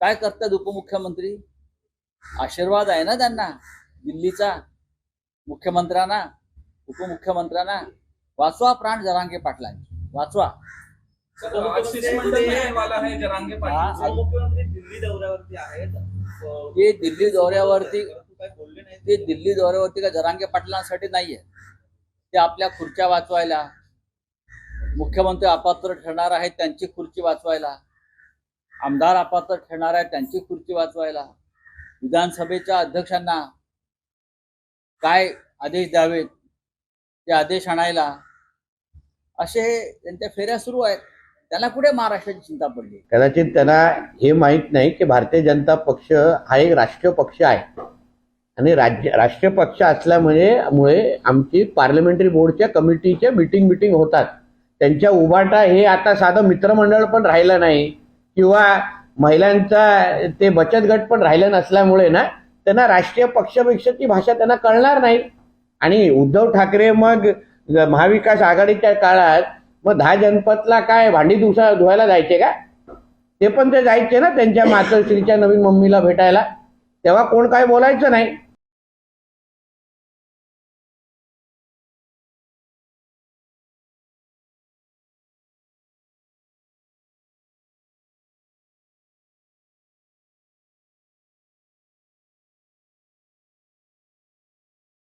काय करतात उपमुख्यमंत्री? आशीर्वाद आहे ना त्यांना? दिल्लीचा मुख्यमंत्र्यांना उपमुख्यमंत्र्यांना. वाचवा प्राण जरांगे पाटलांचे. वाचवा. ते दिल्ली दौऱ्यावरती परंतु काय बोलले नाही ते दिल्ली दौऱ्यावरती का जरांगे पाटलांसाठी नाहीये. ते आपल्या खुर्च्या वाचवायला मुख्यमंत्री अपात्र ठरणार आहेत त्यांची खुर्ची वाचवायला. आमदार अपात्र ठरणार आहे त्यांची खुर्ची वाचवायला. विधानसभेच्या अध्यक्षांना काय आदेश द्यावेत ते आदेश आणायला. असे त्यांच्या फेऱ्या सुरू आहेत. त्यांना कुठे महाराष्ट्राची चिंता पडली? कदाचित त्यांना हे माहीत नाही की भारतीय जनता पक्ष हा एक राष्ट्रीय पक्ष आहे. आणि राज्य राष्ट्रीय पक्ष असल्यामुळे मुळे आमची पार्लमेंटरी बोर्डच्या कमिटीच्या मिटिंग मिटिंग होतात. त्यांच्या उभाटा हे आता साधं मित्रमंडळ पण राहिलं नाही. किंवा महिलांचा ते बचत गट पण राहिलं नसल्यामुळे ना त्यांना राष्ट्रीय पक्षापेक्षा ती भाषा त्यांना कळणार नाही. आणि उद्धव ठाकरे मग महाविकास आघाडीच्या काळात मग दहा जनपदला काय भांडी दुसा धुवायला जायचे का? ते पण ते जायचे ना त्यांच्या मातोश्रीच्या नवीन मम्मीला भेटायला. तेव्हा कोण काय बोलायचं नाही.